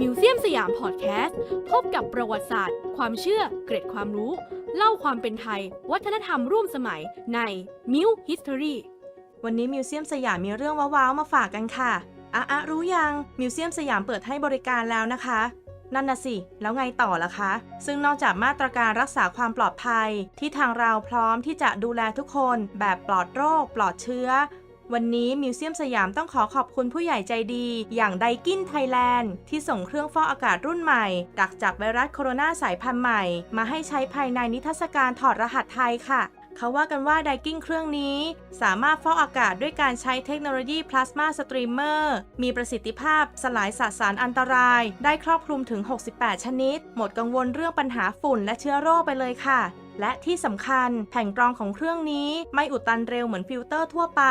มิวเซียมสยามพอดแคสต์พบกับประวัติศาสตร์ ความเชื่อ เกร็ดความรู้ เล่าความเป็นไทย วัฒนธรรมร่วมสมัยในมิว History วันนี้มิวเซียมสยามมีเรื่องว้าวๆมาฝากกันค่ะอะอะรู้ยังมิวเซียมสยามเปิดให้บริการแล้วนะคะนั่นน่ะสิ แล้วไงต่อล่ะคะ ซึ่งนอกจากมาตรการรักษาความปลอดภัย ที่ทางเราพร้อมที่จะดูแลทุกคนแบบปลอดโรค ปลอดเชื้อ วันนี้มิวเซียมสยามต้องขอขอบคุณผู้ใหญ่ใจดี อย่างไดกินไทยแลนด์ที่ส่งเครื่องฟอกอากาศรุ่นใหม่ ดักจับไวรัสโคโรนาสายพันธุ์ใหม่ มาให้ใช้ภายในนิทรรศการถอดรหัสไทยค่ะเขาว่ากันว่าไดกิ้งเครื่องนี้ สามารถฟอกอากาศด้วยการใช้เทคโนโลยีพลาสมาสตรีมเมอร์มีประสิทธิภาพสลายสสารอันตราย ได้ครอบคลุมถึง 68 ชนิด หมดกังวลเรื่องปัญหาฝุ่นและเชื้อโรคไปเลยค่ะ และที่สำคัญแผ่นกรองของเครื่องนี้ไม่อุดตันเร็วเหมือนฟิลเตอร์ทั่วไป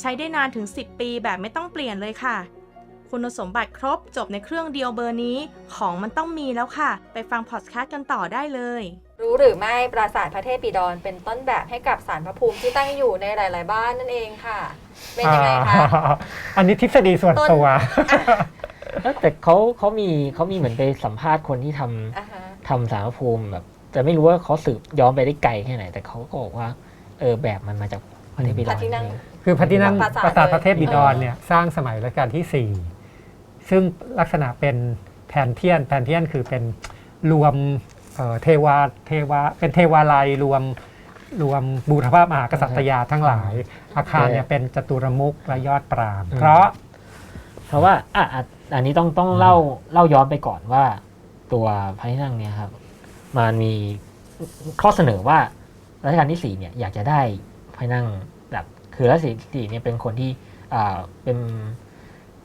ใช้ได้นานถึง 10 ปีแบบไม่ต้องเปลี่ยนเลยค่ะ คุณสมบัติครบจบในเครื่องเดียวเบอร์นี้ ของมันต้องมีแล้วค่ะ ไปฟังพอดแคสต์กันต่อได้เลยรู้หรือไม่ปราสาทพระเทพปิฎรเป็นต้นแบบให้กับสารพระภูมิที่ตั้งอยู่ในหลาย ๆ บ้านนั่นเองค่ะ เป็นยังไงคะอ่าอันนี้ทฤษฎีส่วนต้นตัวเอ้ยแต่เขาเขามีเขามีเหมือนไปสัมภาษณ์คนที่ทำอ่าฮะทำสารพระภูมิแบบ แต่ไม่รู้ว่าเขาสืบย้อนไปได้ไกลแค่ไหน แต่เขาก็บอกว่า เออแบบมันมาจากพระเทพบิดพรระที่นั่งเองคือพระที่นั่งปราสาทปราสาทเลยพระเทพบิดรเนี่ยสร้างสมัยรัชกาลที่ 4 ซึ่งลักษณะเป็นแผนเทียนแผนเทียนคือเป็นรวมเอ่อเทวาเทวาเป็นเทวาลัยรวมรวมบูรพามหากษัตริยาทั้งหลาย อาคารเนี่ยเป็นจตุรมุขและยอดปราบเพราะ เพราะว่าอะอะอันนี้ต้องต้องเล่าเล่าย้อนไปก่อนว่า ตัวพระที่นั่งเนี่ยครับ มันมีข้อเสนอว่ารัชกาลที่สี่เนี่ยอยากจะได้พระที่นั่งแบบคือรัชกาลที่สี่เนี่ยเป็นคนที่อ่าเป็น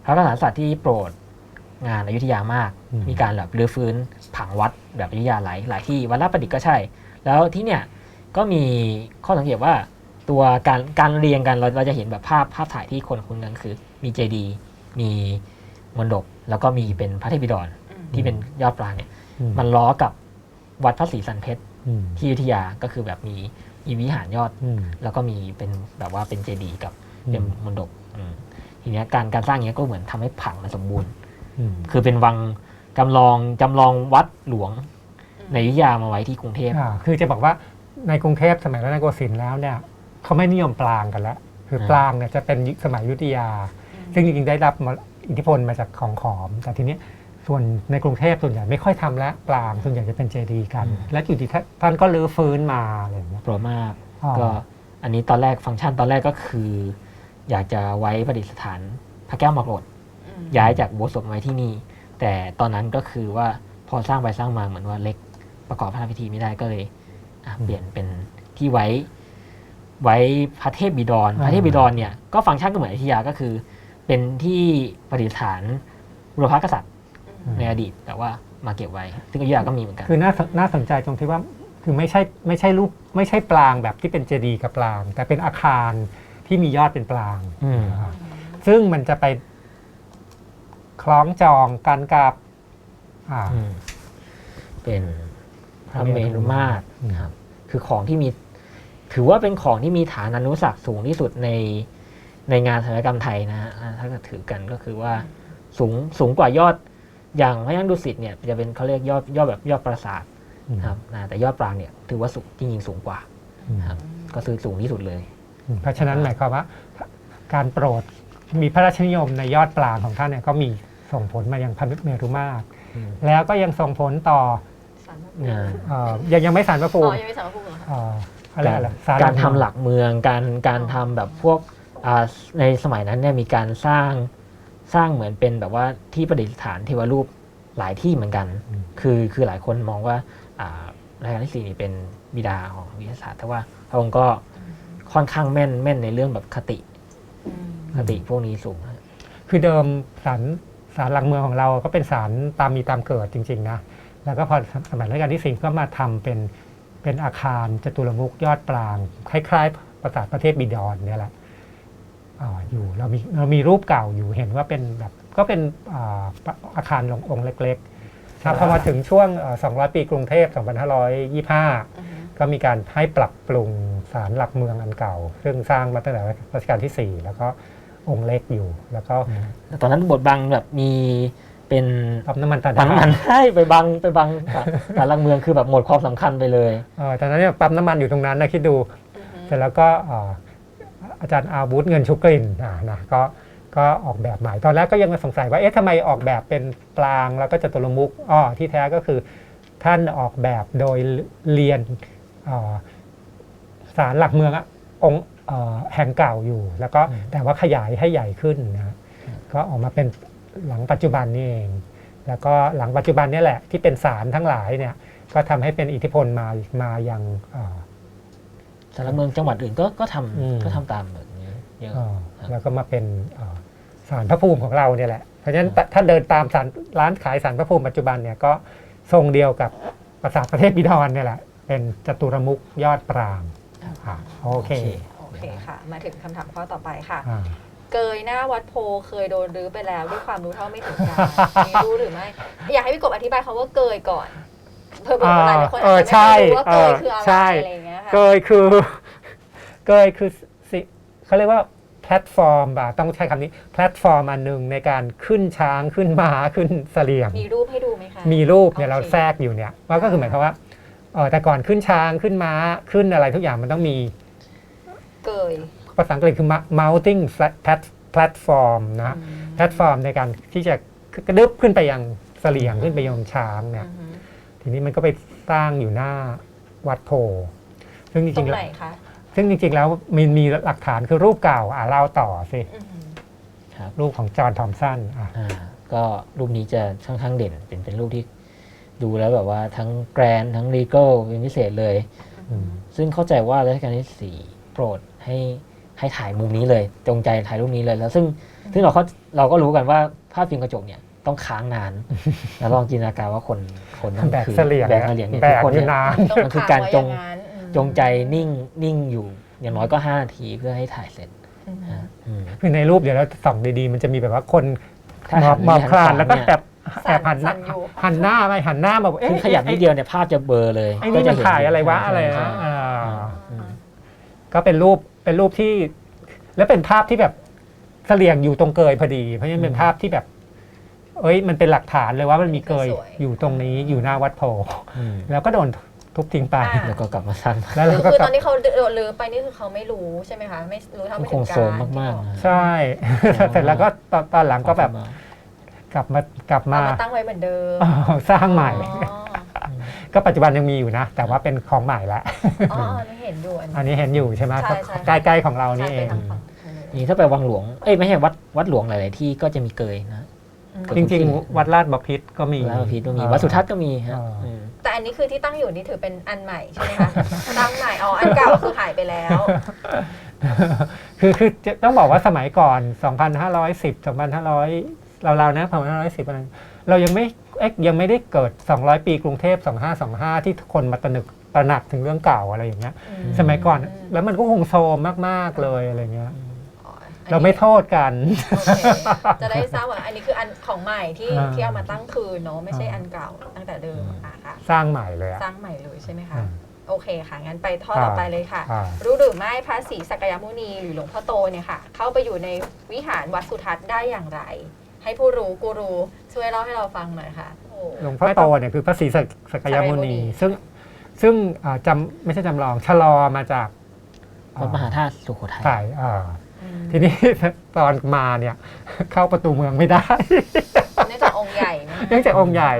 พระมหากษัตริย์ที่โปรดงานอยุธยามากอืมมีการแบบรื้อฟื้นผังวัดแบบอยุธยาหลายหลายที่วัดลาดประดิษฐ์ก็ใช่ แล้วที่เนี่ยก็มีข้อสังเกตว่าตัวการการเรียงกันเราเราจะเห็นแบบภาพภาพถ่ายที่คนคุ้นกันคือ มีเจดีย์มีมณฑปแล้วก็มีเป็นพระเทพบิดรอืมที่เป็นยอดปรางเนี่ยอืมมันล้อกับ วัดพระศรีสันเพชรอืมที่อยุธยาก็คือแบบมีมีวิหารยอดอืมแล้วก็มีเป็นแบบว่าเป็นเจดีย์กับอืมเป็นมณฑปอืมทีเนี้ยการการสร้างเนี้ยก็เหมือนทำให้ผังมันสมบูรณ์อืมคือเป็นวังจำลองจำลองวัดหลวงอืมในอยุธยามาไว้ที่กรุงเทพอ่าคือจะบอกว่าในกรุงเทพสมัยรัตนโกสินทร์แล้วเนี่ยเขาไม่นิยมปรางกันแล้วคือปรางเนี่ยจะเป็นสมัยอยุธยา ซึ่งจริงๆได้รับอิทธิพลมาจากของขอม แต่ทีนี้ ส่วนในกรุงเทพส่วนใหญ่ไม่ค่อยทำแล้วปรางส่วนใหญ่จะเป็นเจดีย์กันอืมและอยู่ที่ท่านก็รื้อฟื้นมาอะไรอย่างเงี้ยโปรดมากอ๋อก็อันนี้ตอนแรกฟังก์ชันตอนแรกก็คือ อยากจะไว้ประดิษฐานพระแก้วมรกตอืมย้ายจากโบสถ์ศพมาไว้ที่นี่ แต่ตอนนั้นก็คือว่าพอสร้างไปสร้างมาเหมือนว่าเล็กประกอบพระราชพิธีไม่ได้ก็เลยอะเปลี่ยนเป็นที่ไว้ไว้พระเทพบิดรพระเทพบิดรเนี่ยก็ฟังก์ชันก็เหมือนอยุธยาก็คือ เป็นที่ประดิษฐานบุรพกษัตริย์อืม ในอดีต แต่ว่ามาเก็บไว้ ซึ่งอยุธยาก็มีเหมือนกัน คือน่าสน่าสนใจตรงที่ว่าคือไม่ใช่ไม่ใช่รูปไม่ใช่ปรางแบบที่เป็นเจดีย์กับปราง แต่เป็นอาคารที่มียอดเป็นปรางอืมอ่าซึ่งมันจะไปคล้องจองกันกับอ่า อืมเป็นพระเมรุมาตรนะครับคือของที่มี ถือว่าเป็นของที่มีฐานานุศักดิ์สูงที่สุดในในงานศิลปกรรมไทยนะฮะอ่าถ้าเกิดถือกันก็คือว่าสูงสูงกว่ายอด อย่างพระยังดุสิตเนี่ยจะเป็นเขาเรียกยอดยอดแบบยอดปราสาทนะครับนะแต่ยอดปรางเนี่ยถือว่าสูงจริงๆสูงกว่าอืมครับก็คือสูงที่สุดเลย เพราะฉะนั้นหมายความว่า การโปรดมีพระราชนิยมในยอดปรางของท่านเนี่ยก็มีส่งผลมายังพระเมรุมาตรอืมแล้วก็ยังส่งผลต่อสารพระอ่าเอ่อยังยังไม่สารพระภูอ๋อมิยังไม่สารพระภูมิเหรอคะเอ่ออะไรการอะไรสการทำหลักเมืองการการทำแบบพวกอ่าในสมัยนั้นเนี่ยมีการสร้าง สร้างเหมือนเป็นแบบว่าที่ประดิษฐานเทวรูปหลายที่เหมือนกัน คือคือหลายคนมองว่าอ่ารัชกาลที่สี่นี่เป็นบิดาของวิทยาศาสตร์แต่ว่าพระองค์ก็ค่อนข้างแม่นแม่นในเรื่องแบบคติอืมคติพวกนี้สูงฮะคือเดิมสารสารหลักเมืองของเราก็เป็นสารตามมีตามเกิดจริง ๆ นะ แล้วก็พอสมัยรัชกาลที่สี่ก็มาทำเป็นเป็นอาคารจตุรมุขยอดปราง คล้ายๆ ปราสาทประเทศบิดรเนี่ยแหละ อ่าอยู่เรามีเรามีรูปเก่าอยู่เห็นว่าเป็นแบบก็เป็นอ่าอาคารลงองค์เล็กๆครับพอมาถึงช่วงเอ่อ200 ปีกรุงเทพ 2525อืมก็มีการให้ปรับปรุงศาลหลักเมืองอันเก่า ซึ่งสร้างมาตั้งแต่รัชกาลที่ 4 แล้วก็องค์เล็กอยู่แล้วก็แต่ตอนนั้นบทบังแบบมีเป็นปั๊มน้ำมันตาปั๊มดาน้ำมันให้ไปบังไปบังสารหลักเมืองคือแบบหมดความสำคัญไปเลยเออตอนนั้นเนี่ยปั๊มน้ำมันอยู่ตรงนั้นนะคิดดูอือฮึเสร็จแล้วก็เอ่ออาจารย์อาวุธเงินชุกลิ่นอ่านะก็ก็ออกแบบใหม่ตอนแรกก็ยังสงสัยว่าเอ๊ะทำไมออกแบบเป็นปรางแล้วก็จตุรมุขอ้อที่แท้ก็คือท่านออกแบบโดยเรียนเอ่อศาลหลักเมืองอะองค์เอ่อแห่งเก่าอยู่ แล้วก็อืมแต่ว่าขยายให้ใหญ่ขึ้นนะก็ออกมาเป็นหลังปัจจุบันนี่เอง แล้วก็หลังปัจจุบันเนี่ยแหละที่เป็นศาลทั้งหลายเนี่ยก็ทำให้เป็นอิทธิพลมามายังเอ่อสา รหลักเมืองจังหวัดอื่นก็ก็ทอืมำก็ทำตามแบบนี้เยอะอ่าครับแล้วก็มาเป็นอ่าสารพระภูมิของเราเนี่ยแหละเพราะฉะนั้นถ้าเดินตามสารร้านขายสารพระภูมิปัจจุบันเนี่ยก็ทรงเดียวกับปราสาทประเทศบิดรเนี่ยแหละ เป็นจตุรมุขยอดปรางอ่าโอเคโอเคค่ะ มาถึงคำถามข้อต่อไปค่ะ อ่า เกยหน้าวัดโพเคยโดนรื้อไปแล้วด้วยความรู้เท่าไม่ถึงการ มีรู้หรือไม่ อยากให้พี่กบอธิบายคำว่าเกยก่อน เพื่อบอกว่าหลายๆคนเออาอจจะใช่ไม่รู้ว่าเกยเออคืออะไรใช่อะไรอย่างเงี้ยค่ะเกยคือเกยคือสิเขาเรียกว่าแพลตฟอร์มป่ะต้องใช้คำนี้แพลตฟอร์มอันหนึ่งในการขึ้นช้างขึ้นม้าขึ้นเสลียงมีรูปให้ดูไหมคะมีรูปเนี่ยโอเคเราแทรกอยู่เนี่ยว่าก็คือหมายความว่าเออแต่ก่อนขึ้นช้างขึ้นม้าขึ้นอะไรทุกอย่างมันต้องมีเกยภาษาอังกฤษคือ mounting plat- platform นะอืมแพลตฟอร์มในการที่จะกระดึบขึ้นไปยังเสลียงขึ้นไปยังช้างเนี่ยอือฮึ ทีนี้มันก็ไปสร้างอยู่หน้าวัดโพธิ์ซึ่งจตรริงงๆไหแล้นวคะซึ่งจริงๆแล้วมีมีหลักฐานคือรูปเก่าอะเล่าต่อสิอือฮึครับรูปของจอห์นทอมสันอะอ่าก็รูปนี้จะค่อนข้างเด่นเป็นเป็นรูปที่ดูแล้วแบบว่าทั้งแกรนทั้งรีเกลเป็นพิเศษเลย อืมซึ่งเข้าใจว่ารัชกาลที่สี่โปรดให้ให้ถ่ายมุมนี้เลย จงใจถ่ายรูปนี้เลยแล้ว ซึ่งซึ่งเราเขาเราก็รู้กันว่าภาพฟิล์มกระจกเนี่ยต้องค้างนาน แล้วลองจินตนาการว่าคน คนนั่นแบกคือเสลียงแบกเสลียงเนี่ยแบทุกกคนอยู่เนี่ย นานต้องมันคือค้การไว้จงอย่นั้นอืมจงใจนิ่งนิ่งอยู่อย่างน้อยก็5นาทีเพื่อให้ถ่ายเสร็จอืมอ่าอืมคือในรูปเดี๋ยวเราส่องดีๆ มันจะมีแบบว่าคนถ้าหมหัอบนหมอบหันคลานขวาแล้วก็เนี่ยแอบแอบหันหน้าสั่นอยู่ หันหน้าไปหันหน้าแบบเอ๊ะคือขยับนิดเดียวเนี่ยภาพจะเบลอเลยไอ้นี่มันก็จเห็ถ่ายอะไรวะใช่อะไรใช่นะอ่าอืมก็เป็นรูปเป็นรูปที่ แล้วเป็นภาพที่แบบเสลียงอยู่ตรงเกยพอดี เพราะฉะนั้นเป็นภาพที่แบบ เอ้ยมันเป็นหลักฐานเลยว่ามันมีเกยสวยๆอยู่ตรงนี้อยู่หน้าวัดโพธิ์อืมแล้วก็โดนทุบทิ้งไป อ่า แล้วก็กลับมาสั้นแล้วเราก็คือกตลัอบนที่เขาโดนรื้อไปนี่คือเขาไม่รู้ใช่ไหมคะไม่รู้เท่ามัไม่นคถึงงโซการมมากๆนะใช่เสร็จแล้วก็ตอนตอนหลังก็แบบกลับมากลับเอามามาตั้งไว้เหมือนเดิมอ๋อสร้างใหม่ อ๋อก็ปัจจุบันยังมีอยู่นะ แต่ว่าเป็นของใหม่แล้วอ๋ออันนี้เห็นอยู่อันอันนี้เห็นอยู่ใช่ไหมใช่ก็ใช่ ใกล้ๆของเรานี่ใช่เอไปงทางฝั่งนู้นนี่ถ้าไปวังหลวง เอ้ยไม่ใช่วัดวัดหลวงหลาย ๆ ที่ก็จะมีเกยนะอืมก็ จริงๆ วัดลาดบพิตรก็มีวัดพระพิษก็มีอ่าวัดสุทัศน์ก็มีฮะอ่าอืมแต่อันนี้คือที่ตั้งอยู่นี่ถือเป็นอันใหม่ใช่ไหมคะ ตั้งใหม่อ๋ออันเก่าคือหายไปแล้ว คือคือจะต้องบอกว่าสมัยก่อน 2,510 2,500เราๆนะ2,510อะไรเรายังไม่เอ๊ะยังไม่ได้เกิด 200 ปีกรุงเทพ 2525 ที่คนมาตระหนึกตระหนักถึงเรื่องเก่าอะไรอย่างเงี้ย สมัยก่อนแล้วมันก็คงโซมมากๆเลยอะไรเงี้ยอ๋ออันนี้ เราไม่โทษกัน โอเคจะได้ทราบว่าอันนี้คืออันของใหม่ที่อ่า ที่เอามาตั้งคืนเนาะไม่ใช่อ่าอันเก่าตั้งแต่เดิมอะค่ะ สร้างใหม่เลยอะสร้างใหม่เลยใช่ไหมคะอ่าโอเคค่ะ งั้นไปท่ออ่าต่อไปเลยค่ะ อ่า รู้หรือไม่พระศรีสักยมุนีหรือหลวงพ่อโตเนี่ยค่ะ เข้าไปอยู่ในวิหารวัดสุทัศน์ได้อย่างไร ให้ผู้รู้กูรูช่วยเล่าให้เราฟังหน่อยค่ะโอ้หลวงพ่อโตเนี่ยคือพระศรีสักสกยมุนี สักยมุนี ซึ่งซึ่งอ่าจำไม่ใช่จำลองชะลอมาจากวัดมหาธาตุสุโขทัยใช่อ่าอืม ทีนี้ตอนมาเนี่ยเข้าประตูเมืองไม่ได้ เนื่องจากองค์ใหญ่มากเนื่องจากองค์ใหญ่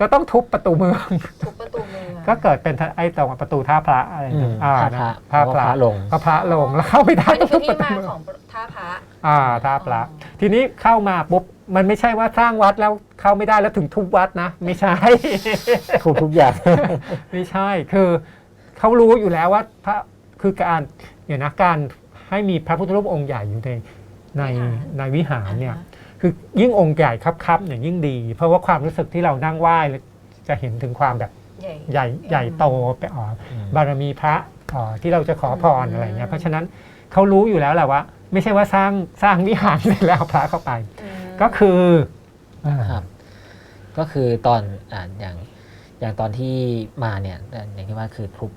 ก็ต้องทุบประตูเมือง ทุบประตูเมือง ก็เกิดเป็นไอ้ตรงประตูท่าพระอะไรอืมนะอ่าท่าพระท่าเพพราะระว่าพระลงก็พระลงแล้วเข้าไม่ได้อันนี้คือที่ประมาตูเมืองของท่าพระอ่าท่าพระ ทีนี้เข้ามาปุ๊บมันไม่ใช่ว่าสร้างวัดแล้วเข้าไม่ได้แล้วถึงทุบวัดนะ ไม่ใช่ทุกทุกอย่างไม่ใช่คือเขารู้อยู่แล้วว่าพระคือการเดี๋ยวนะการ ให้มีพระพุทธรูปองค์ใหญ่อยู่ในในในวิหารเนี่ยคือยิ่งองค์ใหญ่ครับๆเนี่ยยิ่งดี เพราะว่าความรู้สึกที่เรานั่งไหว้แล้วจะเห็นถึงความแบบใหญ่ใหญ่ใหญ่โตไปอ๋อบารมีพระอ๋อที่เราจะขอพรอะไรเงี้ยเพราะฉะนั้นเขารู้อยู่แล้วแหละว่า ไม่ใช่ว่าสร้างสร้างวิหารเสร็จแล้วเอาพระเข้าไปอืมก็คืออ่าครับ ก็คือตอนอ่าอย่างอย่างตอนที่มาเนี่ยอ่าอย่างที่ว่าคือทุบ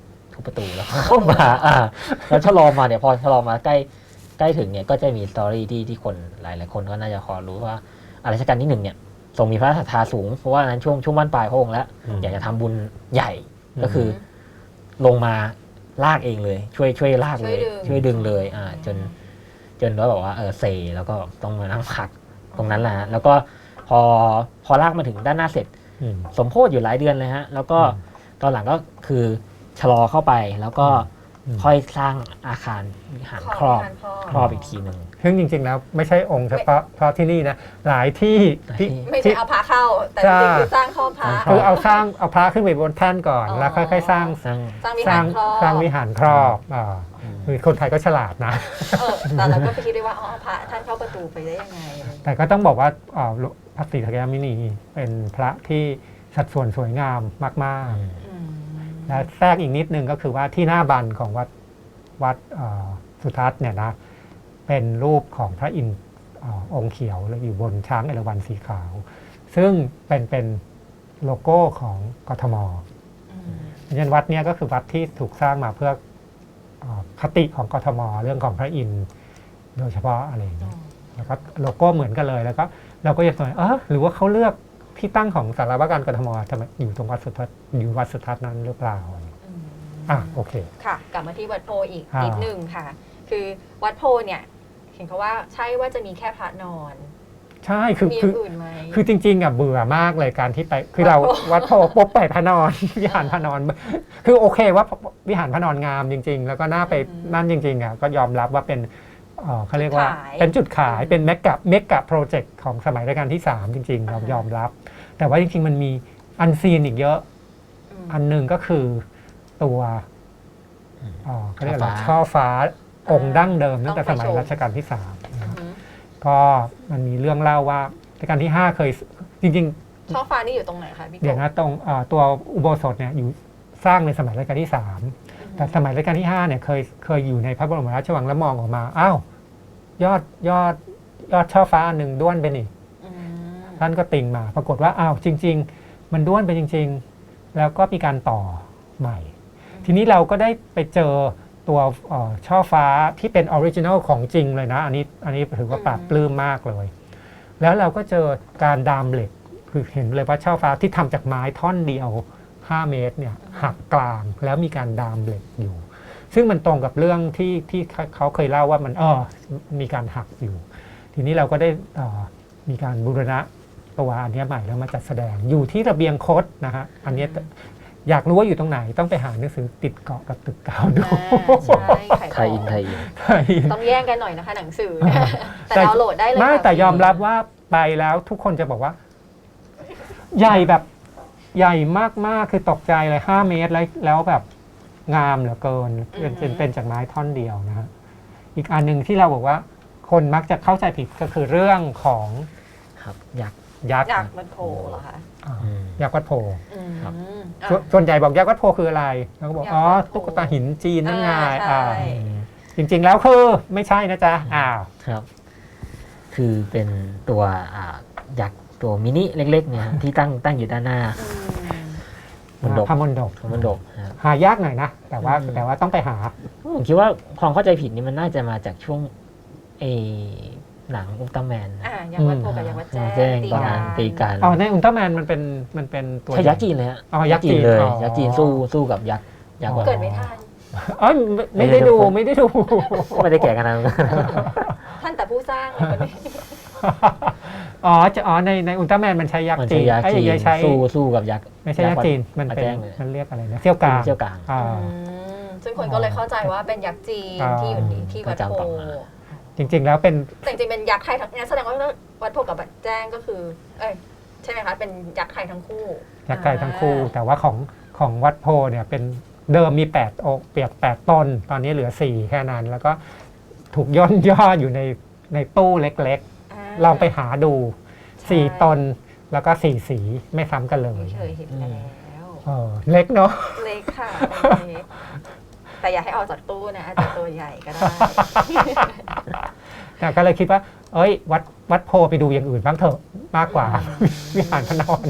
ทุบประตูแล้วเข้ามาอ่าแล้วชะลอมาเนี่ยพอชะลอมาใกล้ใกล้ถึงเนี่ยก็จะมีสตอรี่ที่ที่คนหลายหลายๆคนก็น่าจะพอรู้ว่าอารัชกาลที่หนึ่งเนี่ยทรงมีพระศรัทธาสูง เพราะว่านั้นช่วงช่วงบ้านปลายพระองค์แล้วอืมอยากจะทำบุญใหญ่ก็คืออลงมาลากเองเลย ช่วยช่วยลากเลย ช่วยดึงเลย อ่า จน จนแล้วบอกว่าเออเซแล้วก็ต้องมานั่งพักตรงนั้นแหละฮะแล้วก็พอพอลากมาถึงด้านหน้าเสร็จอืมสมโพธิอยู่หลายเดือนเลยฮะ แล้วก็อืมตอนหลังก็คือ ชะลอเข้าไปแล้วก็อืมค่อยสร้างอาคารวิหารครอบครอบครอบอีกทีหนึ่ง ซึ่งจริงๆแล้วไม่ใช่องค์เฉพาะเพราะที่นี่นะหลายที่ที่ไม่ใช่เอาพระเข้า แต่จใช่ริงๆคือสร้างข้อพระคือเอาสร้างเอาพระขึ้นไปบนแท่นก่อนอ๋อแล้วค่อยๆสร้างสร้างสร้างวิสหาร้างรครอบสร้างวิหารครอบอ่าอืมคือคนไทยก็ฉลาดนะเออแต่เราก็ไปคิดด้วยว่าอ๋อพระท่านเข้าประตูไปได้ยังไงอะไรอย่างเงี้ยแต่ก็ต้องบอกว่าอ่าพระศรีธัญญามินีเป็นพระที่สัดส่วนสวยงามมากอืมอืมๆ และแทรกอีกนิดนึงก็คือว่าที่หน้าบันของวัดวัดอ่าสุทัศน์เนี่ยนะเป็นรูปของพระอินทร์อาองค์เขียวแล้วอยู่บนช้างเอราวัณสีขาว ซึ่งเป็นเป็นโลโก้ของกทมอืมยันวัดเนี้ยก็คือวัดที่ถูกสร้างมาเพื่อเออคติของกทม เรื่องของพระอินทร์โดยเฉพาะอะไรอย่างเงี้ยแล้วก็โลโก้เหมือนกันเลยแล้วก็เราก็ยังสงสัยเออหรือว่าเขาเลือก ที่ตั้งของสารวการกทมทำไมอยู่ตรงวัดสุทัศน์อยู่วัดสุทัศน์นั้นหรือเปล่าอืมอะโอเคค่ะ กลับมาที่วัดโพอีกอ่านินิดนึงค่ะ คือวัดโพเนี่ยเห็นเขาว่าใช่ว่าจะมีแค่พระนอนใช่คือมีอคือย่างอื่นไหมคือจริงๆอะเบื่อมากเลยการที่ไป คือเราวัวัดดโพโพปุ๊บไปพระนอน วิหารพระนอน คือโอเคว่าวิหารพระนอนงามจริง ๆ แล้วก็น่าไปนั่นจริงๆอะก็ยอมรับว่าเป็นเอ่อเขาเรียกว่าขายเป็นจุดขายเป็นเมกะเมกะโปรเจกต์ของสมัยรัชกาลที่ 3 จริง ๆ เรายอมรับ แต่ว่าจริงๆ มันมีอันซีนอีกเยอะมอันหนึ่งก็คือตัวอืมเอ่อเขาเรียกอะไรช่ช่ออฟ้าฟ้าองค์ดั้งเดิมตั้งแต่ต้องสไปมัยชมรัชกาลที่3นะอืครับอหือก็มันมีเรื่องเล่าว่ารัชกาลที่5เคยจริงๆช่อฟ้านี่อยู่ตรงไหนคะพี่กบเดี๋ยวนะตรงเอ่อตัวอุโบสถเนี่ยอยู่สร้างในสมัยรัชกาลที่3แต่สมัยรัชกาลที่5เนี่ยเคยเคยอยู่ในพระบรมราชวังแล้วมองออกมาอ้าวยอดยอดยอดช่อฟ้าอันหนึ่งด้วนไปนี่อืม ท่านก็ติงมา ปรากฏว่าอ้าวจริง ๆ มันด้วนไปจริง ๆ แล้วก็มีการต่อใหม่ ทีนี้เราก็ได้ไปเจอตัวช่อฟ้าที่เป็นออริจินัลของจริงเลยนะ อันนี้อันนี้ถือว่าปราบปลื้มมากเลย แล้วเราก็เจอการดามเหล็กคือเห็นเลยว่าช่อฟ้าที่ทำจากไม้ท่อนเดียว 5 เมตรเนี่ยหักกลางแล้วมีการดามเหล็กอยู่ ซึ่งมันตรงกับเรื่องที่ที่เขาเคยเล่าว่ามันเออมีการหักอยู่ ทีนี้เราก็ได้ออมีการบูรณะ ตัวอันเนี้ยใหม่แล้วมาจัดแสดงอยู่ที่ระเบียงคดนะฮะอันเนี้ยอยากรู้ว่าอยู่ตรงไหนต้องไปหาหนังสือติดเกาะกับตึกเก่าดูอ่าใช่ขายไทยอินไทยอินใช่ต้องแย่งกันหน่อยนะคะหนังสือเนี่ยแต่ดาวน์โหลดได้เลยไม่ค่ะแต่ยอมรับว่าไปแล้วทุกคนจะบอกว่า ใหญ่แบบใหญ่มากๆคือตกใจเลยห้าเมตรแล้วแล้วแบบงามเหลือเกินเป็นเป็นเป็นจากไม้ท่อนเดียวนะฮะอีกอันหนึ่งที่เราบอกว่า คนมักจะเข้าใจผิดก็คือเรื่องของครับอยาก ยักษ์อยากมันโพเหรอคะอ่าอืม ยักษ์วัดโพอืมครับ อะ ส่วนส่วนใหญ่บอกยักษ์วัดโพคืออะไรแล้วก็บอกยักษ์อ๋อวัดโพตุ๊กตาหินจีนนั่นไงอ่าใช่ อ่าจริงๆแล้วคือไม่ใช่นะจ๊ะอ้าว ครับ คือเป็นตัวอ่ายักษ์ตัวมินิเล็กๆเนี่ยฮะ ที่ตั้งตั้งอยู่ด้านหน้า อืม มนดก พระมนดกมนดกนะครับ หายากหน่อยนะ แต่ว่าอืม แต่ว่าต้องไปหา ผมคิดว่าความเข้าใจผิดนี่มันน่าจะมาจากช่วงเออ หนังอุลตร้าแมนอะยังวัดโพกับยังวัดแจ้แจ้งงตอนนั้นตีกันอ๋อในอุลตร้าแมนมันเป็นมันเป็นตัวใช่ยักษ์จีนเลยฮะอ๋อยักษ์จีนเลยอ๋อยักษ์จีนสู้สู้กับยักษ์ยักษ์วัดเกิดไม่ทันอ๋อไม่ไม่ได้ดูไม่ได้ดูไม่ได้แก่กันนะท่านแต่ผู้สร้างคนนี้อ๋อจะอ๋อในในอุลตร้าแมนมันใช้ยักมัษ์นจีใช่นยักษ์ไอ้จีนยังใช้สู้สู้กับยักษ์ไม่ใช่ยักษ์จีนมันเป็นแจ้งเลยมันเรียกอะไรนะเซี่ยวกลางเชี่ยวกลางอ่าอืมซึ่งคนก็เลยเข้าใจว่าเป็นยักษ์จีนอ่าที่อยู่ที่ที่วัดก็โพ จำต่อมาจริง ๆ แล้วเป็นแต่จริงๆเป็นยักษ์ไทยทั้งงั้นแสดงว่าวัดโพกับวัดแจ้งก็คือ เอ้ยใช่ไหมคะเป็นยักษ์ไทยทั้งคู่ยักษ์ไก่ทั้งคู่ แต่ว่าของของวัดโพเนี่ยเป็นเดิมมี8องค์เปียก8ต้น ตอนนี้เหลือ 4 แค่นั้น แล้วก็ถูกย่นย่ออยู่ในในตู้เล็กาๆ ลองไปหาดูใช่4ตนแล้วก็ 4 สีไม่ซ้ำกันเลยเคยเห็นแล้วเออเล็กเนาะ เล็กค่ะเล็กแต่อย่าให้ออกจากตู้นะอาจจะตัวใหญ่ก็ได้ แต่ก็เลยคิดว่า เอ้ย วัดวัดโพไปดูอย่างอื่นบ้างเถอะมากกว่า วิหารพระนอน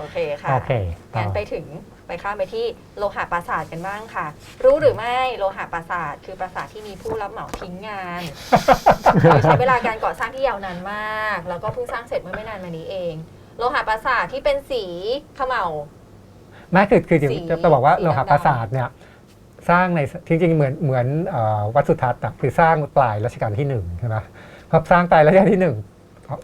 โอเคค่ะโอเคต่องั้นไปถึงไปข้ามไปที่โลหะปราสาทกันบ้างค่ะ รู้หรือไม่โลหะปราสาทคือปราสาทที่มีผู้รับเหมาทิ้งงานโดยใช้เวลาการก่อสร้างที่ยาวนานมาก แล้วก็เพิ่งสร้างเสร็จเมื่อไม่นานมานี้เอง โลหะปราสาทที่เป็นสีเขม่า ไม่คือคือสีจะจะบอกว่าสีโลหะดำๆปราสาทเนี่ย สร้างในจริงๆเหมือนเหมือนเอ่อวัดสุทัศน์อะคือสร้างปลายรัชกาลที่หนึ่งใช่ไหมพอสร้างปลายรัชกาลที่หนึ่ง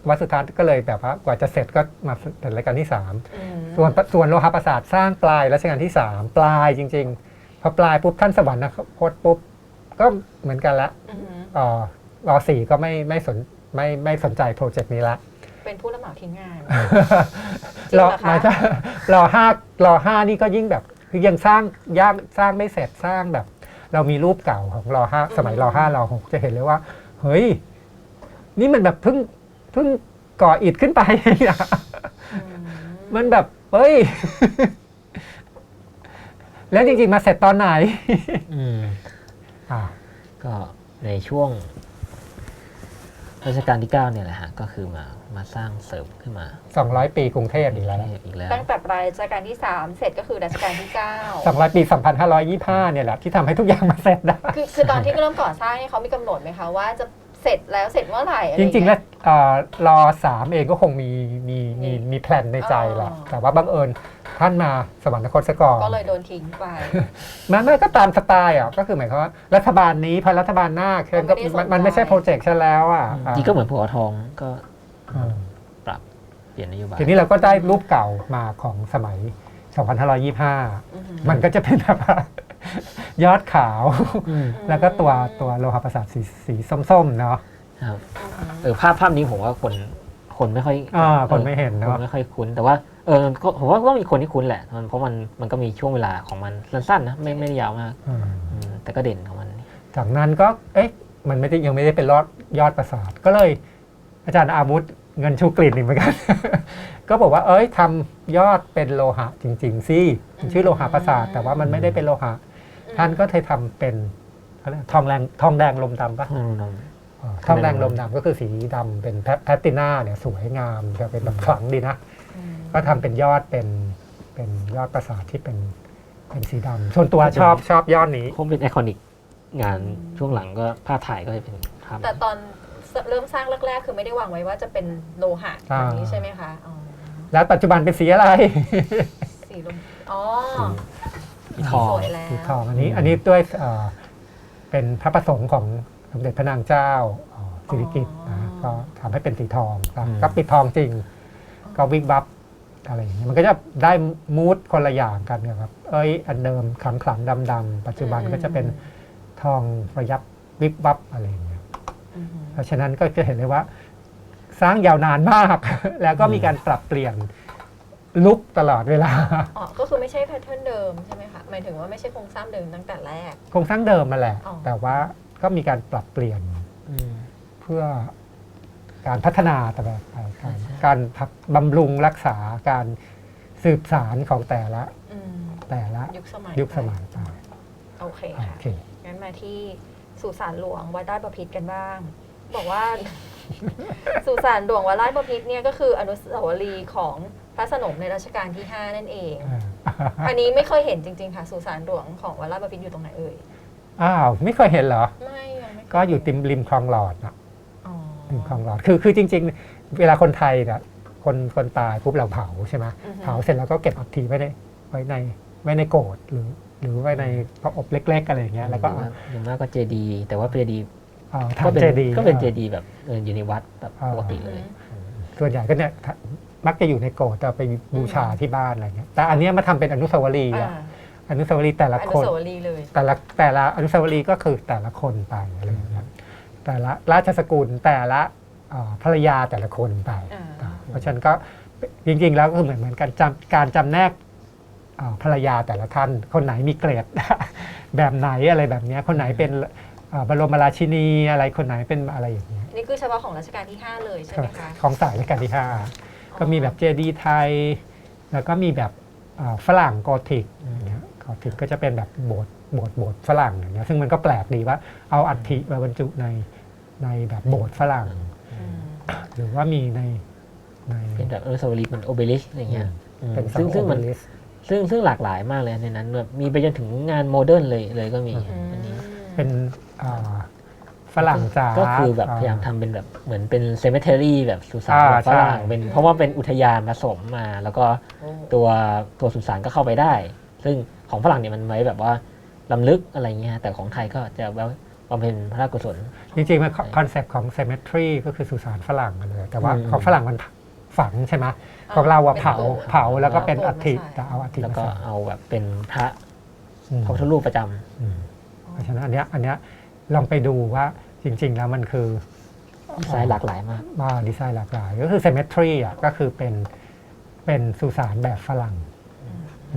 วัดสุทัศน์ก็เลยแบบว่ากว่าจะเสร็จก็มาเป็นรัชกาลที่สามอืมส่วนส่วนโลหะปราสาทสร้างปลายรัชกาลที่สามปลายจริง ๆ พอปลายปุ๊บท่านสวรรคตปุ๊บก็เหมือนกันละอืมเอ่อรอสี่ก็ไม่ไม่สนไม่ไม่สนใจโปรเจกต์นี้ละเป็นผู้รับเหมาทิ้งงานจริงรเหรออคะหมายถึงรอห้ารอห้านี่ก็ยิ่งแบบ คือยังสร้างยากสร้างไม่เสร็จสร้างแบบ เรามีรูปเก่าของรอห้าสมัยรอห้ารอหกจะเห็นเลยว่า เฮ้ย นี่มันแบบเพิ่งเพิ่งก่ออิฐขึ้นไปอะอืมมันแบบเฮ้ย แล้วจริงๆมาเสร็จตอนไหนอืมอ่าก็ในช่วงรัชกาลที่ 9 เนี่ยแหละฮะ ก็คือมา มาสร้างเสริมขึ้นมา 200 ปีกรุงเทพอีกแล้วนะอีกแล้ว ตั้งแต่ปลายรัชกาลที่ 3 เสร็จก็คือรัชกาลที่200 ปี 2525 เนี่ยแหละที่ทำให้ทุกอย่างมาเสร็จได้9คือคือตอนที่เริ่มก่อสร้างเนี่ยเขามีกำหนดไหมคะว่าจะเสร็จแล้วเสร็จเมื่อไหร่อะจไอย่าริงๆเยแล้วเอ่อรอสามเองก็คงมีมีมีมีมีแพลนในใจแหละอ๋อแต่ว่าบังเอิญท่านมาสวรรคตซะก่อน ก็เลยโดนทิ้งไป มันไม่ก็ตามสไตล์อะก็คือหมายความว่ารัฐบาลนี้พอรัฐบาลหน้าเคนก็ก็ไม่ได้สนใจมันมันไม่ใช่โปรเจกต์ฉันแล้วอะอะจริงก็เหมือนภูเขาทองก็อืม ปรับเปลี่ยนนโยบายทีนี้เราก็ได้รูปเก่ามาของสมัย 2525อือหือมันก็จะเป็นแบบว่ายอดขาวอืมแล้วก็ตัวตัวโลหะประสาทสีสีส้มๆเนาะครับอือหือเออภาพภาพนี้ผมว่าคนคนไม่ค่อยอ่าคนไม่เห็นคนเนาะไม่ค่อยคุ้น แต่ว่าเออก็ผมว่าก็มีคนที่คุ้นแหละมันเพราะมันมันก็มีช่วงเวลาของมันสั้นๆนะไม่ไม่ได้ยาวมากอืมอืมแต่ก็เด่นของมัน จากนั้นก็เอ๊ะมันไม่ได้ยังไม่ได้เป็นยอดยอดประสาทก็เลย อาจารย์อาวุธ เงินชูกลิ่นอีกเหมือนกัน ก็บอกว่าเอ้ยทำยอดเป็นโลหะจริง ๆ สิมันชื่อโลหะประสาทแต่ว่ามันไม่ได้เป็นโลหะ ท่านก็เลยทำเป็นอะไรทองแรงทองแดงลมดำปะอืมเออทองแดงลมดำก็คือสีดำเป็นแพแพตตินาเนี่ยสวยงามจะเป็นแบบขลังดีนะอืมก็ทำเป็นยอดเป็นเป็นยอดประสาทที่เป็นเป็นสีดำส่วนตัวชอบชอบยอดนี้ผมเป็นไอคอนิกงานช่วงหลังก็ภาพถ่ายก็จะเป็นภาพแต่ตอน เริ่มสร้างแรกๆ คือไม่ได้วางไว้ว่าจะเป็นโลหะแบบนี้ใช่ไหมคะอ๋อแล้วปัจจุบันเป็นสีอะไร สีลมอ๋อสีทองสวยแล้วสีทองอันนี้ อันนี้ด้วยเอ่อเป็นพระประสงค์ของสมเด็จพระนางเจ้าเอ่อสิริกิติ์นะก็ทำให้เป็นสีทองครับอืมก็ปิดทองจริง ก็วิกบับอะไรอย่างเงี้ยมันก็จะได้มูดคนละอย่างกันเนี่ยครับ เอ้ยอันเดิมขลังขลังดำดำๆปัจจุบันก็จะเป็นทองระยับวิบวับอะไรอย่างเงี้ยอืมเพ ราะฉะนั้นก็จะเห็นเลยว่า สร้างยาวนานมาก แล้วก็มีการปรับเปลี่ยนลุกตลอดเวลา อ๋อ ก็คือไม่ใช่แพทเทิร์นเดิมใช่ไหมคะ หมายถึงว่าไม่ใช่โครงสร้างเดิมตั้งแต่แรก โครงสร้างเดิมมาแหละ อ๋อ แต่ว่าก็มีการปรับเปลี่ยนอืมเพื่อการพัฒนาแต่แบบไปการใช่การพักบำรุงรักษาการสืบสารของแต่ละอืมแต่ละยุคสมัยยุคสมัยไปโอเคโอค่ะ เค งั้นมาที่สุสานหลวงวัดราชบพิตรกันบ้าง บอกว่า สุสานหลวงวัดราชบพิตรเนี่ยก็คืออนุสาวรีย์ของพระสนมในรัชกาลที่ 5 นั่นเอง อันนี้ไม่เคยเห็นจริง ๆ ค่ะ สุสานหลวงของวัดราชบพิตรอยู่ตรงไหนเอ่ย อ้าว ไม่เคยเห็นเหรอ ไม่ยังไม่เคก็อยู่ติมริมคลองหลอดนะอ๋อริมคลองหลอด คือคือจริง ๆ เวลาคนไทยเนี่ยคนคนตายปุ๊บเราเผาใช่ไหมอือฮึเผาเสร็จแล้วก็เก็บอัฐิไว้ในไว้ในไว้ในโกดหรือ หรือไว้ในพระอบเล็ก ๆ อะไรอย่างเงี้ยแล้วก็ อย่างมากอย่างมากก็เจดี แต่ว่าเจดีเอา ก็ทำเป็นเจดีย์ก็เป็นเจดีแบบเอออยู่ในวัดแบบอ่าปกติเลย ส่วนใหญ่ก็เนี่ยมักจะอยู่ในโกดเอาไปบูชาที่บ้านอะไรเงี้ยแต่อันเนี้ยมาทำเป็นอนุสาวรีย์อ่าอะอนุสาวรีย์แต่ละอนุคนสาวรีย์เลยแต่ละแต่ละอนุสาวรีย์ก็คือแต่ละคนไปอะไรอย่างเงี้ยแต่ละราชสกุลแต่ละเอ่อภรรยาแต่ละคนไปอ่าเพราะฉะนั้นก็จริงๆ แล้วก็คือเหมือนเหมือนการจำการจำแนกเอ่อภรรยาแต่ละท่าน คนไหนมีเกรดแบบไหนอะไรแบบเนี้ยคนไหนเป็นเอ่อ บรมราชินีอะไรคนไหนเป็นอะไรอย่างเงี้ยนี่คือเฉพาะของรัชกาลที่ 5 เลยใช่ไหมคะของสายรัชกาลที่ห้าก็มีแบบเจดีย์ไทย แล้วก็มีแบบเอ่อฝรั่งโกธิกอย่างเงี้ยโกธิกก็จะเป็นแบบโบสถ์โบสถ์โบสถ์ฝรั่งอย่างเงี้ยซึ่งมันก็แปลกดีว่าเอาอัฐิมาบรรจุในในแบบโบสถ์ฝรั่งอืมหรือว่ามีในในเป็นแบบอนุสาวรีย์เป็นโอเบลิสอะไรเงี้ยอืมเป็นซึ่งซึ่งมันลิสมซึ่งซึ่งหลากหลายมากเลยในนั้นแบบมีไปจนถึงงานโมเดิร์นเลยเลยก็มีอืมอันนี้ เป็นอ่าฝรั่งจ๋าก็คือแบบพยายามทำเป็นแบบเหมือนเป็นเซ m ม t เทอรี่แบบสุสานแบบฝรั่งใช่เป็นเพราะว่าเป็นอุทยานผสมมา แล้วก็โอ้ตัวตัวสุสานก็เข้าไปได้ ซึ่งของฝรั่งเนี่ยมันไว้แบบว่าลำลึกอะไรเงี้ยแต่ของไทยก็จะแบบบำเพ็ญพระราชกุศล จริงๆมันคอนเซปต์ของ cemetery ก็คือสุสานฝรั่งกันเลย แต่ว่าอืมของฝรั่งมันฝังใช่ไหมของเราอะเผาป็นตัวเผาแล้วก็เป็นตัวอัฐิมาใส่แต่เอาอัฐิแล้วมาก็ใส่เอาแบบเป็นพระอืมพระพุทธรูปประจำอืม เพราะฉะนั้นอันเนี้ยอันเนี้ยลองไปดูว่าจริง ๆ แล้วมันคือดีไซน์หลากหลายมาก มาดีไซน์หลากหลาย ก็คือ cemetery อะก็คือเป็นเป็นสุสานแบบฝรั่ง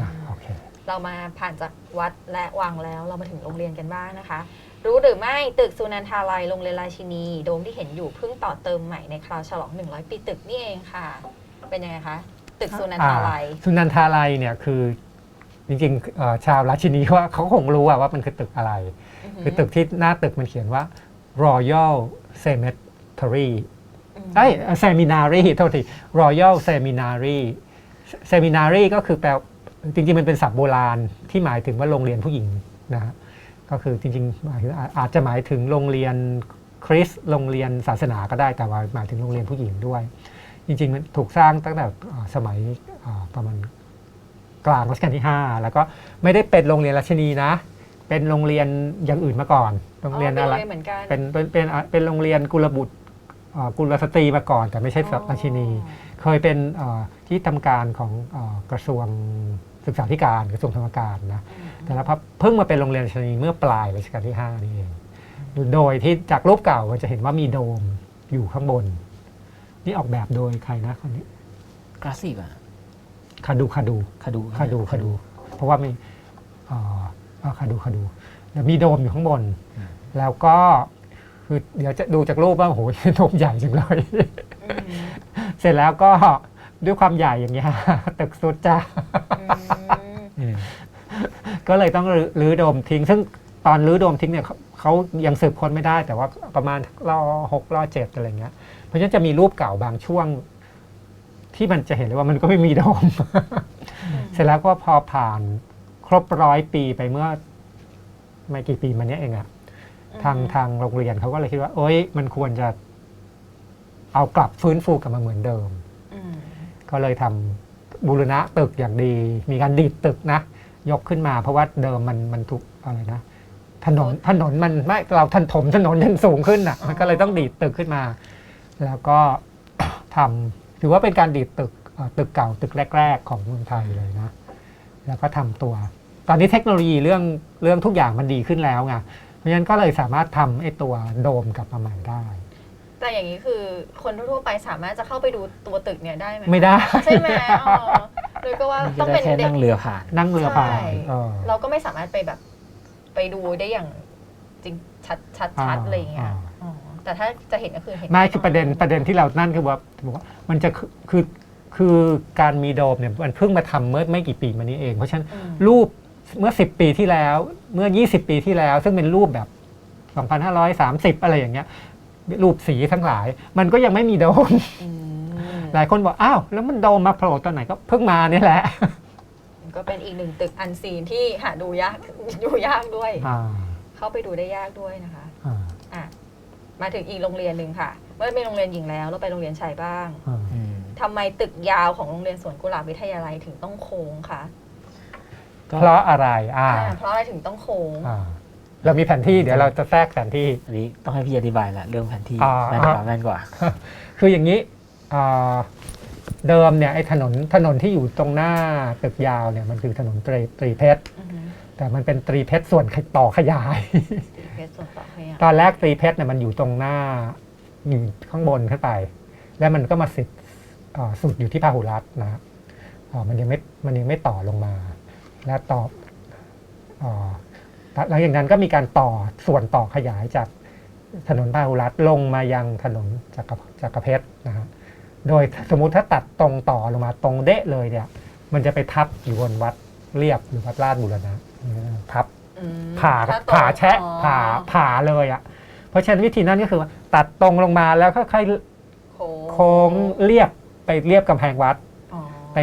นะโอเค เรามาผ่านจากวัดและวังแล้วเรามาถึงโรงเรียนกันบ้างนะคะ รู้หรือไม่ตึกสุนันทาลัยโรงเรียนราชินี โดมที่เห็นอยู่เพิ่งต่อเติมใหม่ในคราวฉลอง 100 ปีตึกนี่เองค่ะ เป็นยังไงคะ ตึกสุนันทาลัย สุนันทาลัยเนี่ยคือ จริงๆเอ่อชาวราชินีว่าเขาคงรู้อะว่ามันคือตึกอะไร คือตึกที่หน้าตึกมันเขียนว่า Royal Cemetery ไอ้ย Seminary โทษที Royal Seminary Seminary ก็คือแปลจริงๆ มันเป็นศัพท์โบราณที่หมายถึงว่าโรงเรียนผู้หญิงนะฮะก็คือจริงๆหมายถึงอาอาจจะหมายถึงโรงเรียนคริสต์โรงเรียนศาสนาก็ได้แต่ว่าหมายถึงโรงเรียนผู้หญิงด้วย จริงๆมันถูกสร้างตั้งแต่อ่าสมัยอ่าประมาณ กลางรัชกาลที่ 5 แล้วก็ไม่ได้เป็นโรงเรียนราชินีนะ เป็นโรงเรียนอย่างอื่นมาก่อน โรงเรียนเป็นอะไรโรงเรียนเหมือนกันเป็นเป็นเป็นอะเป็นโรงเรียนกุลบุตรอ่ากุลสตรีมาก่อน แต่ไม่ใช่ราชินี เคยเป็นอ่าที่ทำการของอ่ากระทรวงศึกษาธิการกระทรวงธรรมการนะอืมแต่แล้วพอเพิ่งมาเป็นโรงเรียนราชินีเมื่อปลายรัชกาลที่ 5 นี่เองโดยที่จากรูปเก่ามันจะเห็นว่ามีโดมอยู่ข้างบน นี่ออกแบบโดยใครนะคนนี้กราฟิกอะ คาดูคาดูคาดูคาดูคาดู เพราะว่ามีอ่าอ่าคาดูคาดูแล้วมีโดมอยู่ข้างบน แล้วก็คือเดี๋ยวจะดูจากรูปว่าโอ้โหโดมใหญ่จังเลยอืมเสร็จแล้วก็ด้วยความใหญ่อย่างเงี้ยตึกสุดจ้าอืมก็เลยต้องรื้อรื้อโดมทิ้ง ซึ่งตอนรื้อโดมทิ้งเนี่ยเขาเขายังสืบค้นไม่ได้ แต่ว่าประมาณรอหกรอเจ็ดอะไรเงี้ย เพราะฉะนั้นจะมีรูปเก่าบางช่วง ที่มันจะเห็นเลยว่ามันก็ไม่มีโดม เสร็จแล้วก็พอผ่านครบร้อยปีไปเมื่อไม่กี่ปีมาเนี้ยเองอะทางทางโรงเรียนเขาก็เลยคิดว่าเอ้ย มันควรจะ เอากลับฟื้นฟูกลับมาเหมือนเดิมอืมก็เลยทำบูรณะตึกอย่างดี มีการดีดตึกนะ ยกขึ้นมาเพราะว่าเดิมมันมันถูกอะไรนะถนนถนนมันไม่เราทันถมถนนยันสูงขึ้นอะ มันก็เลยต้องดีดตึกขึ้นมา แล้วก็ทำ ถือว่าเป็นการดีดตึกเอ่อตึกเก่าตึกแรก ๆ ของเมืองไทยเลยนะ แล้วก็ทำตัว ตอนนี้เทคโนโลยีเรื่องเรื่องทุกอย่างมันดีขึ้นแล้วไงเพราะฉะนั้นก็เลยสามารถทำไอ้ตัวโดมกลับมาใหม่ได้แต่อย่างนี้คือคนทั่วๆไปสามารถจะเข้าไปดูตัวตึกเนี่ยได้ไหมไม่ได้ใช่ไหมอ๋อเลยก็ว่านี่ต้ก็องได้เป็นแค่เด็กนั่งเรือผ่านนั่งเรือผ่านใช่เออเราก็ไม่สามารถไปแบบไปดูได้อย่างจริงชัดชัดชัดอ่าอะไรอย่างเงี้ยอ่าอ๋อ แต่ถ้าจะเห็นก็คือเห็น ไม่คือประเด็นประเด็นที่เรานั่นคือว่าบอกว่ามันจะคือคือคือการมีโดมเนี่ยมันเพิ่งมาทำเมื่อไม่กี่ปีมานี้เอง เพราะฉะนั้นอืม รูปเมื่อ 10 ปีที่แล้วเมื่อ 20 ปีที่แล้ว ซึ่งเป็นรูปแบบ 2,530 อะไรอย่างเงี้ยรูปสีทั้งหลาย มันก็ยังไม่มีโดม อืมหลายคนบอกอ้าวแล้วมันโดมมาโผล่ตอนไหนก็เพิ่งมาเนี่ยแหละก็เป็นอีกหนึ่งตึกอันซีนที่หาดูยาก ดูยากด้วย อ่าเข้าไปดูได้ยากด้วยนะคะอ่าอะ มาถึงอีกโรงเรียนหนึ่งค่ะ เมื่อเป็นโรงเรียนหญิงแล้วเราไปโรงเรียนชายบ้างอ่าอืมทำไมตึกยาวของโรงเรียนสวนกุหลาบวิทยาลัยถึงต้องโค้งคะก็เพราะอะไรอ่าอ่าเพราะอะไรถึงต้องโค้ง อ่าเรามีแผนที่เดี๋ยวเราจะแทรกแผนที่ อันนี้ต้องให้พี่อธิบายละเรื่องแผนที่อ่า แม่นกว่าแม่นกว่า คืออย่างนี้อ่าเดิมเนี่ยไอ้ถนนถนนที่อยู่ตรงหน้าตึกยาวเนี่ยมันคือถนนตรีตรีเพชร อือฮึแต่มันเป็นตรีเพชรส่วนต่อขยายตี เพชรส่วนต่อขยะตอนแรกตรีเพชรเนี่ยมันอยู่ตรงหน้าอยู่ข้างบนขึ้นไป แล้วมันก็มาสิทธิ์อ่าสุดอยู่ที่พาหุรัตน์นะฮะอ่ามันยังไม่มันยังไม่ต่อลงมา และต่ออ่าหลังจากนั้นก็มีการต่อส่วนต่อขยายจากถนนพาหุรัตน์ลงมายังถนนจักรจักรเพชรนะฮะโดยสมมุติถ้าตัดตรงต่อลงมาตรงเดะเลยเนี่ย มันจะไปทับอยู่บนวัดเรียบหรือวัดลาดบุรณะทับ อืมผ่าถ้ตรงผ่าแชะอ๋อผ่าผ่าเลยอะ เพราะฉะนั้นวิธีนั้นก็คือว่าตัดตรงลงมาแล้วค่อยโค้งๆโค้งเรียบไปเรียบกำแพงวัด อ๋อไป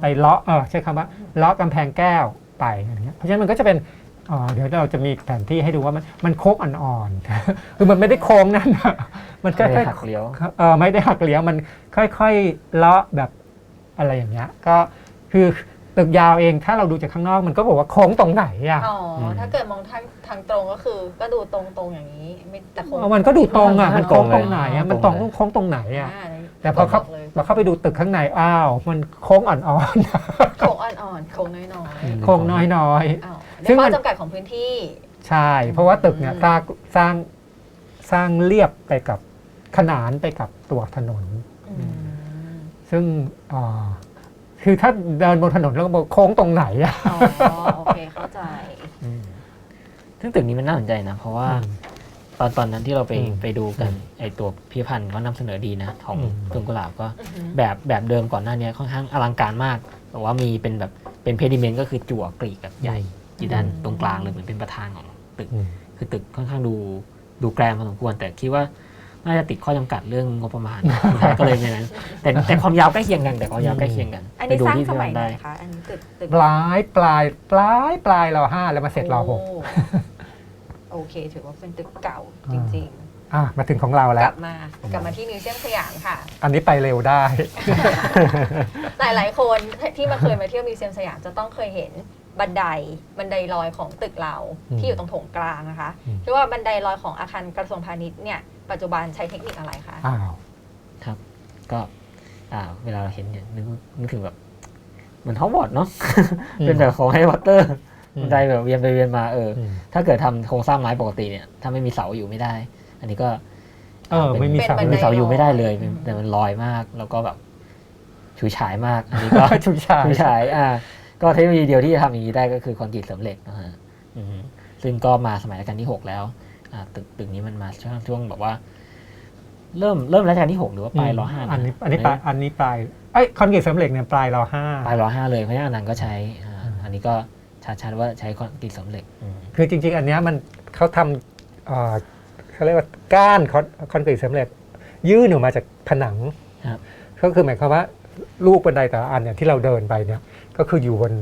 ไปเลาะเออใช้คำว่าเลาะกำแพงแก้วไปอะไรเงี้ยเพราะฉะนั้นมันก็จะเป็นอ๋อเดี๋ยวเราจะมีแผนที่ให้ดูว่ามันมันโค้งอ่อนๆ คือมันไม่ได้โค้งนั่นนะมันก็ค่เลอยยหักเลี้ยว ๆเออไม่ได้หักเลี้ยวมันค่อยๆเลาะแบบอะไรอย่างเงี้ยก็คือ ตึกยาวเองถ้าเราดูจากข้างนอกมันก็บอกว่าโค้งตรงไหนอะอ๋ออมถ้าเกิดมองทางทางตรงก็คือก็ดูตรงๆอย่างนี้ไม่แต่คงเอามันก็ดูตรงอะมัมันนโค้งตตรรงงเลยไหนอะตมัรนงตรงเลยโค้งตรงไหนอะอ่าแต่พอเข้าบอกเลยพอเข้าไปดูตึกข้างในอ้าว มันโค้งอ่อนโค้งอ่อนๆโค้งน้อยอืมๆโค้งน้อยๆอ้าวซึ่ด้วยงข้มัอนจำกัดของพื้นที่ ๆ ใช่ เพราะว่าตึกเนี่ยอืมสร้างสร้างสร้างเรียบไปกับขนานไปกับตัวถนน อืมซึ่งอ่า คือถ้าเดินบนถนนแล้วก็บอกโค้งตรงไหนอะอ๋อโอเคเข้าใจอืมซึ่งตึกนี้มันน่าสนใจนะ เพราะว่าตอนตอนนั้นที่เราไปอืมไปดูกันไอตัวพิพิธภัณฑ์ก็นำเสนอดีนะ ของอืมสวนกุหลาบก็อือหือ แบบแบบเดิมก่อนหน้านี้ค่อนข้างอลังการมาก แต่ว่ามีเป็นแบบเป็นเพดิเมนต์ก็คือจั่วกรีกแบบใหญ่ที่ด้านตรงกลางเลยเหมือนเป็นประธานของตึก อืม คือตึกค่อนข้างดูดูแกรนพอสมควรแต่คิดว่า น่าจะติดข้อจำกัดเรื่องงบประมาณสุดท้ายก็เลยไม่นั้นแต่แต่ความยาวใกล้เคียงกัน แต่ความยาวใกล้เคียงกันอันไปนี้ดูสร้างที่สพิพิธมัภัยณฑ์ไหนได้คะอันนี้ตึกตึกปลายปลายปลายปลายรอห้าแล้วมาเสร็จรอหกโโอเค ถือว่าเป็นตึกเก่าจริงอะมาถึงของเราๆกแล้วลับมากลับมาที่มิวเซียมสยามค่ะ อันนี้ไปเร็วได้ หลายๆคนที่มาเคยมาเที่ยวมิวเซียมสยามจะต้องเคยเห็น บันไดบันไดลอยของตึกเราอืมที่อยู่ตรงโถงกลางนะคะอืมที่ว่าบันไดลอยของอาคารกระทรวงพาณิชย์เนี่ยปัจจุบันใช้เทคนิคอะไรคะอ้าวครับ ก็อ่าเวลาเราเห็นเนี่ยนึกนึกถึงแบบเหมือนฮอกวอตส์เนาะเป็นแบบของแฮร์รี่พอตเตอร์อืมบันไดแบบเวียนไปเวียนมาเออออืมถ้าเกิดทำโครงสร้างไม้ปกติเนี่ยถ้าไม่มีเสาอยู่ไม่ได้ อันนี้ก็ เออไม่มีเสาเป็นไม่บันมีไดเสาอยู่ไม่ได้เลยอืมแต่มันลอยมากแล้วก็แบบชูฉายมาก อันนี้ก็ชุดชายชูฉายอ่า ก็เทคโนโลยีเดียวที่จะทำอย่างนี้ได้ก็คือคอนกรีตเสริมเหล็กนะฮะอืมซึ่งก็มาสมัยรัชกาลที่ 6 แล้วอ่าตึกตึกนี้มันมาช่วงช่วงแบบว่า เริ่มเริ่มรัชกาลที่ 6 หรือว่าปลายรอห้าอันนี้อันนี้ปลายอันนี้ปลายไอ้ยคอนกรีตเสริมเหล็กเนี่ยปลายรอห้าปลายรอห้าเลยเพราะฉะนั้นอันนั้นก็ใช้อ่าอันนี้ก็ชัดๆว่าใช้คอนกรีตเสริมเหล็กอืมคือจริง ๆ อันเนี้ยมันเขาทำเอ่อเขาเรียกว่าก้านคอนคอนกรีตเสริมเหล็ก ยื่นออกมาจากผนัง ครับ ก็คือหมายความว่าลูกบันไดแต่ละอันเนี่ยที่เราเดินไปเนี่ย ก็คืออยู่บน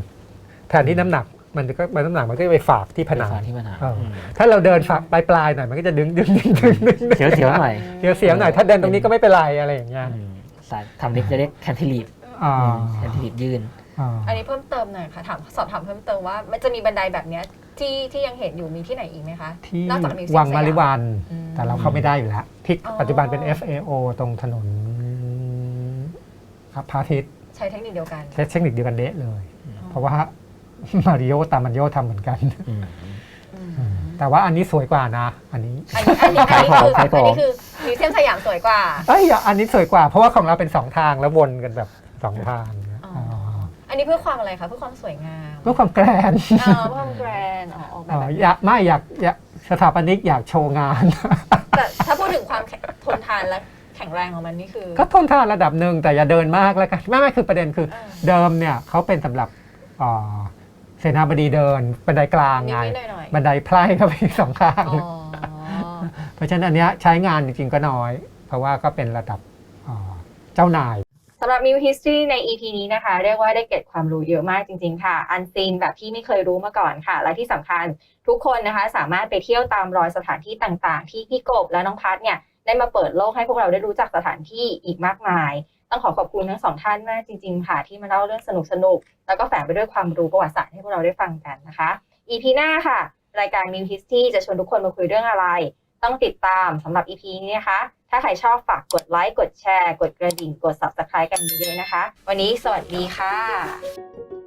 แทนที่น้ำหนักมันก็มันน้ำหนักมันก็จะไปฝากที่ผนังไฟฟ้าที่ผนังเอออืมถ้าเราเดินฝากปลายปลายๆหน่อยมันก็จะดึงดึงดึงดึงดึงเสียวๆหน่อยเสียวเสียวหน่อยถ้าเดินตรงนี้ก็ไม่เป็นไรอะไรอย่างเงี้ยอืมสายทำเล็กจะเรียกแคนทิลีฟอ่าแคนทิลีฟยื่นอ่าอันนี้เพิ่มเติมหน่อยค่ะถามสอบถามเพิ่มเติมว่ามันจะมีบันไดแบบเนี้ยที่ที่ยังเห็นอยู่มีที่ไหนอีกไหมคะที่นอกจากมิวเซียมวังมาริวันอืมแต่เราเข้าไม่ได้อยู่แล้วที่อ๋อปัจจุบันเป็น FAO ตรงถนนครับพระอาทิตย์ใช้เทคนิคเดียวกัน ใช้เทคนิคเดียวกันเดะเลยอืมเพราะว่ามาริโอตามมันโยทำเหมือนกันอืมอืมแต่ว่าอันนี้สวยกว่านะ อันนี้ อันนี้อันนี้อันนี้คือขายของอันนี้คือมิวเซียมสยามสวยกว่าเอ้ยอย่าอันนี้สวยกว่า เพราะว่าของเราเป็นสองทางแล้ววนกันแบบสองทางเนี่ยอ๋ออันนี้เพื่อความอะไรคะเพื่อความสวยงามเพื่อความแกรนด์อ๋อเพื่อความแกรนด์อ๋อออกแบบอ๋อแบบอยากไม่อยากอยากสถาปนิกอยากโชว์งานแต่ถ้าพูดถึงความแข็งทนทานและแข็งแรงของมันนี่คือ ก็ทนทานระดับหนึ่งแต่อย่าเดินมากแล้วกันไม่ไม่คือประเด็นคือเออ เดิมเนี่ยเขาเป็นสำหรับเอ่อเสนาบดีเดินบันไดกลางนิไงดๆหน่อยๆบันไดไพร่เข้าไปอีกสองข้าง อ๋อเพราะฉะนั้นอันเนี้ยใช้งานจริงๆก็น้อย เพราะว่าก็เป็นระดับเอ่อเจ้านาย สำหรับ New History ใน EP นี้นะคะ เรียกว่าได้เก็บความรู้เยอะมากจริง ๆ ค่ะ อันซีนแบบที่ไม่เคยรู้มาก่อนค่ะ และที่สำคัญทุกคนนะคะ สามารถไปเที่ยวตามรอยสถานที่ต่างๆ ที่พี่กบและน้องพัทเนี่ย ได้มาเปิดโลกให้พวกเราได้รู้จักสถานที่อีกมากมาย ต้องขอขอบคุณทั้งสองท่านมากจริง ๆ ค่ะ ที่มาเล่าเรื่องสนุกๆแล้วก็แฝงไปด้วยความรู้ประวัติศาสตร์ให้พวกเราได้ฟังกันนะคะ EP หน้าค่ะ รายการ New History จะชวนทุกคนมาคุยเรื่องอะไร ต้องติดตามสำหรับ EP นี้นะคะ ถ้าใครชอบฝากกดไลค์กดแชร์ กดกระดิ่งกด Subscribe กันเยอะๆนะคะ วันนี้สวัสดีค่ะ